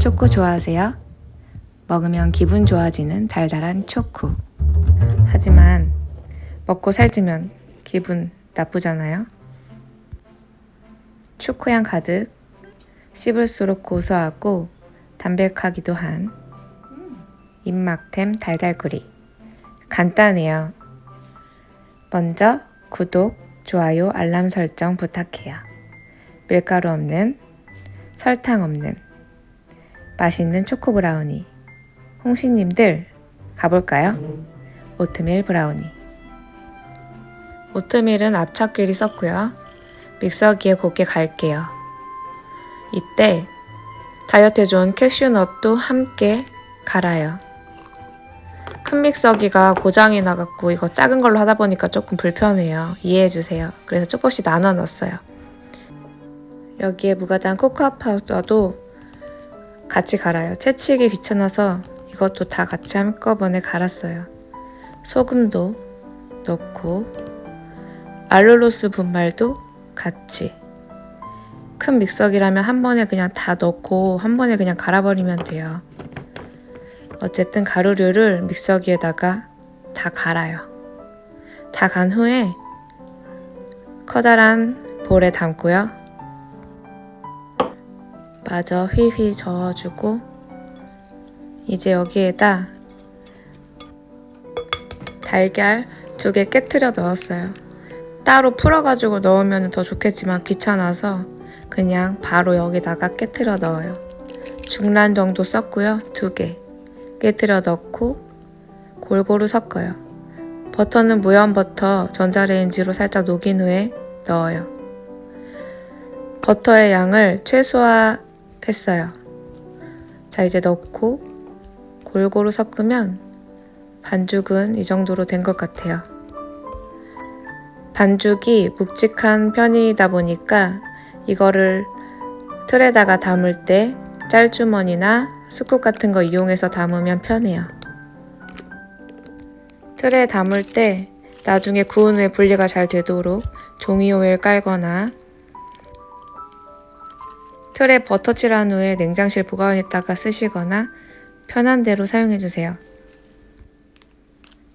초코 좋아하세요? 먹으면 기분 좋아지는 달달한 초코. 하지만 먹고 살찌면 기분 나쁘잖아요. 초코향 가득, 씹을수록 고소하고 담백하기도 한 입막템 달달구리. 간단해요. 먼저 구독, 좋아요, 알람 설정 부탁해요. 밀가루 없는, 설탕 없는, 맛있는 초코 브라우니. 홍시님들 가볼까요? 오트밀 브라우니. 오트밀은 압착끼리 썼고요. 믹서기에 곱게 갈게요. 이때 다이어트에 좋은 캐슈넛도 함께 갈아요. 큰 믹서기가 고장이 나갖고 이거 작은 걸로 하다 보니까 조금 불편해요. 이해해주세요. 그래서 조금씩 나눠 넣었어요. 여기에 무가당 코코아 파우더도 같이 갈아요. 채치기 귀찮아서 이것도 다 같이 한꺼번에 갈았어요. 소금도 넣고 알룰로스 분말도 같이 큰 믹서기라면 한 번에 그냥 다 넣고 한 번에 그냥 갈아버리면 돼요. 어쨌든 가루류를 믹서기에다가 다 갈아요. 다 간 후에 커다란 볼에 담고요. 마저 휘휘 저어주고 이제 여기에다 달걀 두 개 깨트려 넣었어요. 따로 풀어가지고 넣으면 더 좋겠지만 귀찮아서 그냥 바로 여기다가 깨트려 넣어요. 중란 정도 썼고요. 두 개. 깨트려 넣고 골고루 섞어요. 버터는 무염 버터 전자레인지로 살짝 녹인 후에 넣어요. 버터의 양을 최소화 했어요. 자, 이제 넣고 골고루 섞으면 반죽은 이 정도로 된 것 같아요. 반죽이 묵직한 편이다 보니까 이거를 틀에다가 담을 때 짤주머니나 스쿱 같은 거 이용해서 담으면 편해요. 틀에 담을 때 나중에 구운 후에 분리가 잘 되도록 종이 호일 깔거나 틀에 버터 칠한 후에 냉장실 보관했다가 쓰시거나 편한 대로 사용해 주세요.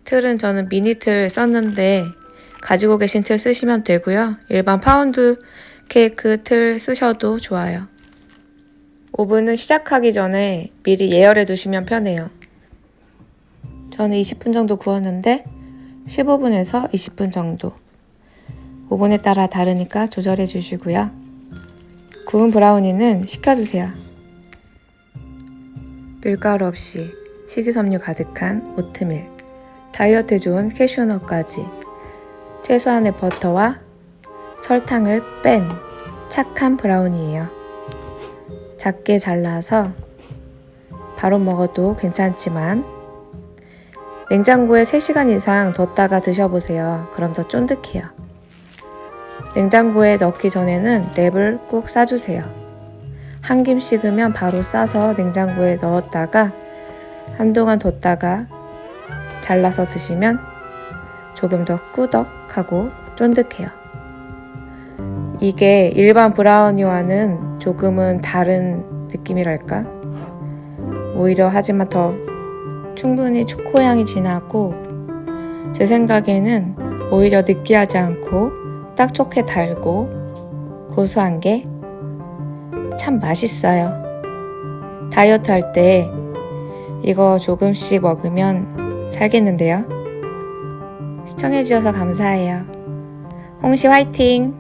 틀은 저는 미니 틀 썼는데 가지고 계신 틀 쓰시면 되고요. 일반 파운드 케이크 틀 쓰셔도 좋아요. 오븐은 시작하기 전에 미리 예열해 두시면 편해요. 저는 20분 정도 구웠는데 15분에서 20분 정도. 오븐에 따라 다르니까 조절해 주시고요. 구운 브라우니는 식혀주세요. 밀가루 없이 식이섬유 가득한 오트밀, 다이어트에 좋은 캐슈넛까지 최소한의 버터와 설탕을 뺀 착한 브라우니예요. 작게 잘라서 바로 먹어도 괜찮지만 냉장고에 3시간 이상 뒀다가 드셔보세요. 그럼 더 쫀득해요. 냉장고에 넣기 전에는 랩을 꼭 싸주세요. 한 김 식으면 바로 싸서 냉장고에 넣었다가 한동안 뒀다가 잘라서 드시면 조금 더 꾸덕하고 쫀득해요. 이게 일반 브라우니와는 조금은 다른 느낌이랄까? 오히려 하지만 더 충분히 초코향이 진하고 제 생각에는 오히려 느끼하지 않고 딱 좋게 달고 고소한 게 참 맛있어요. 다이어트 할 때 이거 조금씩 먹으면 살겠는데요. 시청해주셔서 감사해요. 홍시 화이팅!